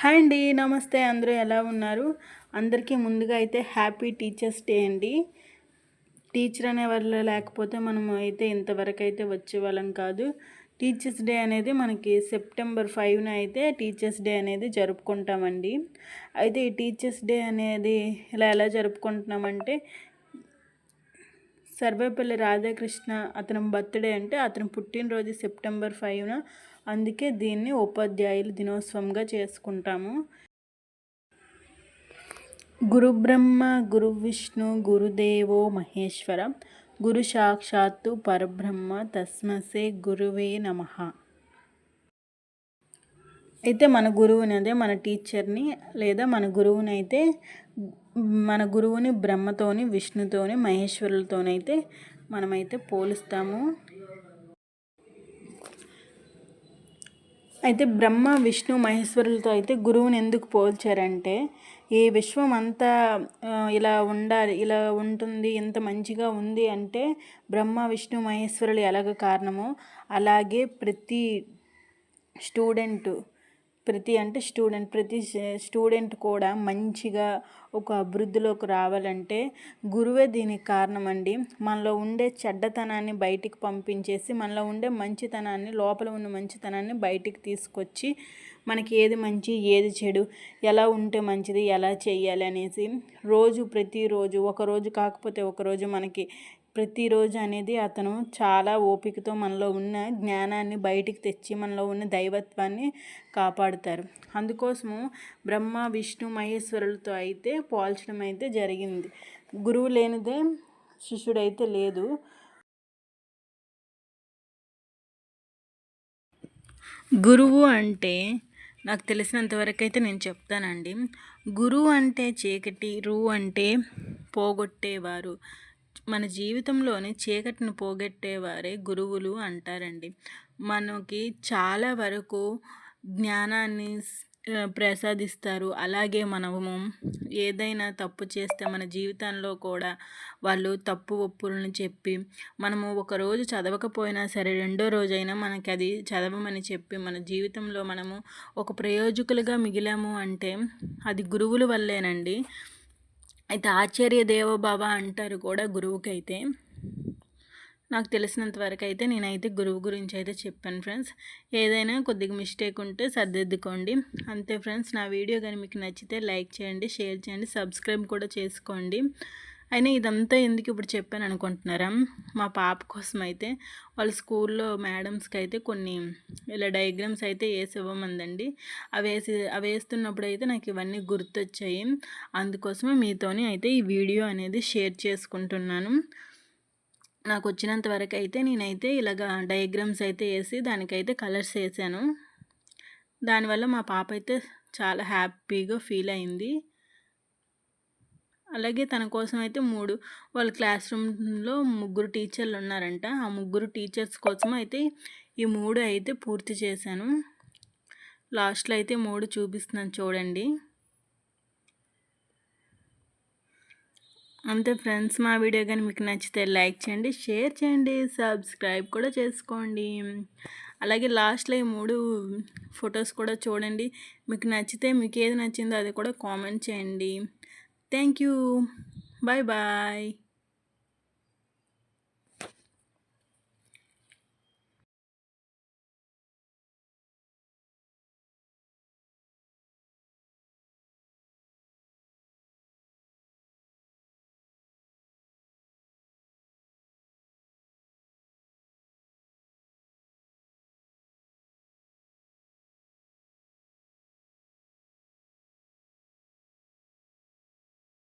Hi అండి నమస్తే. అందరూ ఎలా ఉన్నారు? అందరికీ ముందుగా అయితే హ్యాపీ టీచర్స్ డే అండి. టీచర్ అనే వాళ్ళు లేకపోతే మనం అయితే ఇంతవరకు అయితే వచ్చేవాళ్ళం కాదు. టీచర్స్ డే అనేది మనకి సెప్టెంబర్ ఫైవ్న అయితే టీచర్స్ డే అనేది జరుపుకుంటామండి. అయితే ఈ టీచర్స్ డే అనేది ఇలా ఎలా జరుపుకుంటున్నామంటే సర్వేపల్లి రాధాకృష్ణ అతని బర్త్డే అంటే అతని పుట్టినరోజు సెప్టెంబర్ ఫైవ్న అందుకే దీన్ని ఉపాధ్యాయుల దినోత్సవంగా చేసుకుంటాము. గురుబ్రహ్మ గురు విష్ణు గురుదేవో మహేశ్వర గురు సాక్షాత్తు పరబ్రహ్మ తస్మసే గురువే నమ. అయితే మన గురువుని అదే మన టీచర్ని లేదా మన గురువుని అయితే మన గురువుని బ్రహ్మతోని విష్ణుతోని మహేశ్వరులతోనైతే మనమైతే పోలుస్తాము. అయితే బ్రహ్మ విష్ణు మహేశ్వరులతో అయితే గురువుని ఎందుకు పోల్చారంటే ఈ విశ్వం అంతా ఇలా ఉండాలి ఇలా ఉంటుంది ఇంత మంచిగా ఉంది అంటే బ్రహ్మ విష్ణు మహేశ్వరులు ఎలాగ కారణమో అలాగే ప్రతి స్టూడెంటు ప్రతి అంటే స్టూడెంట్ ప్రతి స్టూడెంట్ కూడా మంచిగా ఒక అభివృద్ధిలోకి రావాలంటే గురువే దీనికి కారణం అండి మనలో ఉండే చెడ్డతనాన్ని బయటికి పంపించేసి మనలో ఉండే మంచితనాన్ని లోపల ఉన్న మంచితనాన్ని బయటికి తీసుకొచ్చి మనకి ఏది మంచి ఏది చెడు ఎలా ఉంటే మంచిది ఎలా చేయాలి అనేసి రోజు ప్రతిరోజు ఒకరోజు కాకపోతే ఒకరోజు మనకి ప్రతిరోజు అనేది అతను చాలా ఓపికతో మనలో ఉన్న జ్ఞానాన్ని బయటికి తెచ్చి మనలో ఉన్న దైవత్వాన్ని కాపాడుతారు. అందుకోసము బ్రహ్మ విష్ణు మహేశ్వరులతో అయితే పోల్చడం అయితే జరిగింది. గురువు లేనిదే శిష్యుడైతే లేదు. గురువు అంటే నాకు తెలిసినంతవరకు అయితే నేను చెప్తానండి. గురువు అంటే చీకటి రు అంటే పోగొట్టేవారు. మన జీవితంలోని చీకటిని పోగొట్టేవారే గురువులు అంటారండి. మనకి చాలా వరకు జ్ఞానాన్ని ప్రసాదిస్తారు. అలాగే మనము ఏదైనా తప్పు చేస్తే మన జీవితంలో కూడా వాళ్ళు తప్పు ఒప్పులను చెప్పి మనము ఒకరోజు చదవకపోయినా సరే రెండో రోజైనా మనకి అది చదవమని చెప్పి మన జీవితంలో మనము ఒక ప్రయోజకులుగా మిగిలాము అంటే అది గురువుల వల్లేనండి. అయితే ఆచార్య దేవోభవ అంటారు కూడా గురువుకైతే. నాకు తెలిసినంత వరకు అయితే నేనైతే గురువు గురించి అయితే చెప్పాను ఫ్రెండ్స్. ఏదైనా కొద్దిగా మిస్టేక్ ఉంటే సర్దిద్దుకోండి. అంతే ఫ్రెండ్స్ నా వీడియో కానీ మీకు నచ్చితే లైక్ చేయండి షేర్ చేయండి సబ్స్క్రైబ్ కూడా చేసుకోండి. అయినా ఇదంతా ఎందుకు ఇప్పుడు చెప్పాను అనుకుంటున్నారా? మా పాప కోసం అయితే వాళ్ళ స్కూల్లో మేడమ్స్కి అయితే కొన్ని ఇలా డయాగ్రామ్స్ అయితే వేసి ఇవ్వమందండి. అవి వేసి అవి వేస్తున్నప్పుడు అయితే నాకు ఇవన్నీ గుర్తొచ్చాయి. అందుకోసమే మీతోని అయితే ఈ వీడియో అనేది షేర్ చేసుకుంటున్నాను. నాకు వచ్చినంత వరకు అయితే నేనైతే ఇలాగ డయాగ్రామ్స్ అయితే వేసి దానికైతే కలర్స్ వేసాను దానివల్ల మా పాప అయితే చాలా హ్యాపీగా ఫీల్ అయింది. అలాగే తన కోసం అయితే మూడు వాళ్ళ క్లాస్ రూమ్లో ముగ్గురు టీచర్లు ఉన్నారంట ఆ ముగ్గురు టీచర్స్ కోసం అయితే ఈ మూడు అయితే పూర్తి చేశాను. లాస్ట్లో అయితే మూడు చూపిస్తున్నాను చూడండి. అంతే ఫ్రెండ్స్ మా వీడియో కానీ మీకు నచ్చితే లైక్ చేయండి షేర్ చేయండి సబ్స్క్రైబ్ కూడా చేసుకోండి. అలాగే లాస్ట్లో ఈ మూడు ఫొటోస్ కూడా చూడండి. మీకు నచ్చితే మీకు ఏది నచ్చిందో అది కూడా కామెంట్ చేయండి. Thank you. Bye bye.